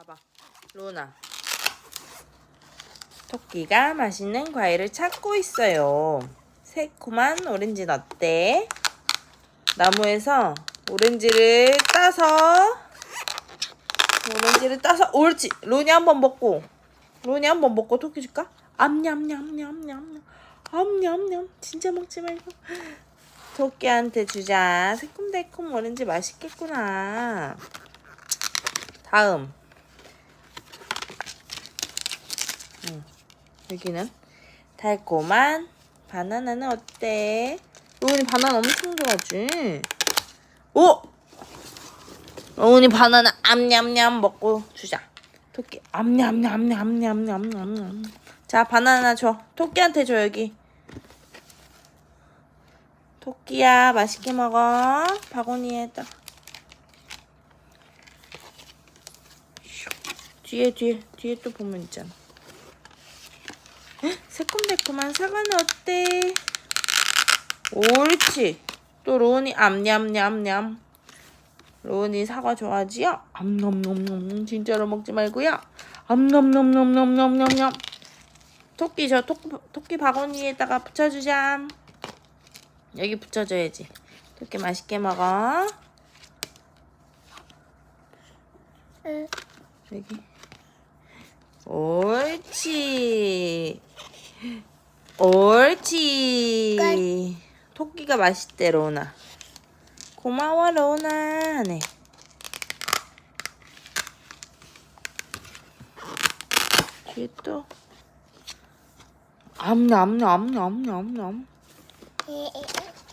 봐봐. 로나. 토끼가 맛있는 과일을 찾고 있어요. 새콤한 오렌지는 어때? 나무에서 오렌지를 따서 오렌지를 따서 옳지. 로니 한번 먹고 로니 한번 먹고 토끼 줄까? 암냠냠냠냠냠 암냠냠 진짜 먹지 말고 토끼한테 주자. 새콤달콤 오렌지 맛있겠구나. 다음. 응. 여기는 달콤한 바나나는 어때? 로운이 바나나 엄청 좋아하지? 오! 로운이 바나나 암냠냠 먹고 주자. 토끼 암냠냠냠냠냠냠. 자 바나나 줘. 토끼한테 줘 여기. 토끼야 맛있게 먹어. 바구니에다. 뒤에 뒤에 뒤에 또 보면 있잖아. 헉, 새콤달콤한 사과는 어때? 옳지. 또 로운이 암냠냠냠. 로운이 사과 좋아하지요? 암냠냠냠 진짜로 먹지 말고요. 암냠냠냠냠냠냠. 토끼 저 토, 토끼 바구니에다가 붙여주자. 여기 붙여줘야지. 토끼 맛있게 먹어. 응. 여기. 옳지. 옳지. 토끼가 맛있대, 로나. 고마워, 로나. 네. 뒤에 또. 암냠냠냠냠냠. 에, 에, 에.